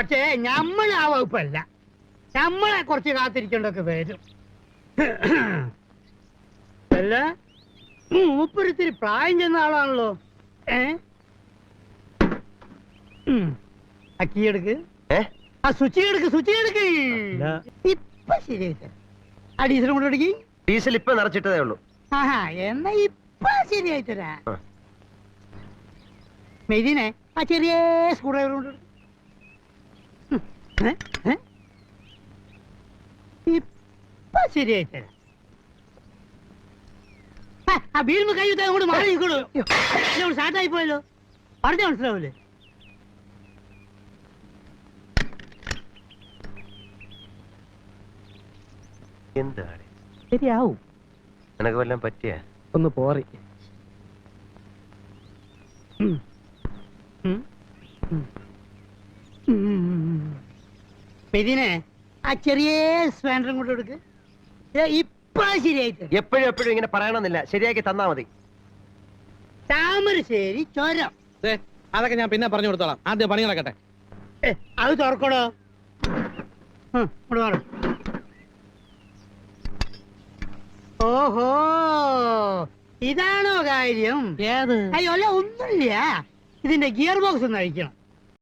പക്ഷേ നമ്മൾ ആ വകുപ്പല്ല. നമ്മളെ കുറച്ച് കാത്തിരിക്കേണ്ടൊക്കെ വരും. അല്ല മൂപ്പരിത്തിരി പ്രായം ചെന്ന ആളാണല്ലോ. ഏ? ഉം. ആ കീ എടുക്ക്. ആ സ്വിച്ച് എടുക്ക് സ്വിച്ച് എടുക്ക്. ഇപ്പൊ ശരിയായി ആ ഡീസൽ കൊണ്ട് എടുക്കി. ഡീസൽ ഇപ്പൊ നിറച്ചിട്ടതേ ഉള്ളൂ. ആഹാ എന്നാ ഇപ്പൊ ശരിയായി തരാ ആ. ചെറിയ സ്കൂൾ ഡ്രൈവർ കൊണ്ട്? ഇപ്പൊ ശരിയായി തരാം ആ, വീടിന് കൈ വിട്ടാൽ കൂടെ മാറി നിൽക്കണു സ്റ്റാർട്ടായി പോയല്ലോ പറഞ്ഞ മനസ്സിലാവൂലേ എന്താണ് ശരിയാവും നിനക്ക് വല്ലതും പറ്റിയ ഒന്ന് പോറി. ഉം. ഉം. ഉം. മെതിനെ ആ ചെറിയ സ്പാൻഡറും കൊണ്ട് എടുക്ക്. ദേ ശരിയായിട്ട് ശരിയായി എപ്പോഴും എപ്പോഴും ഇങ്ങനെ പറയണമെന്നില്ല. ശരിയാക്കി തന്നാ മതി. താമരശ്ശേരി ചുരം. ദേ, അതൊക്കെ ഞാൻ പിന്നെ പറഞ്ഞു കൊടുത്തോളാം. ആദ്യം പണി നടക്കട്ടെ. ഏ, അത് തുറക്കണോ മാറ്. ഓഹോ ഇതാണോ കാര്യം? ഏത്? അയ്യോ അല്ല ഒന്നുമില്ല. ഇതിന്റെ ഗിയർ ബോക്സ് ഒന്ന് അഴിക്കണം.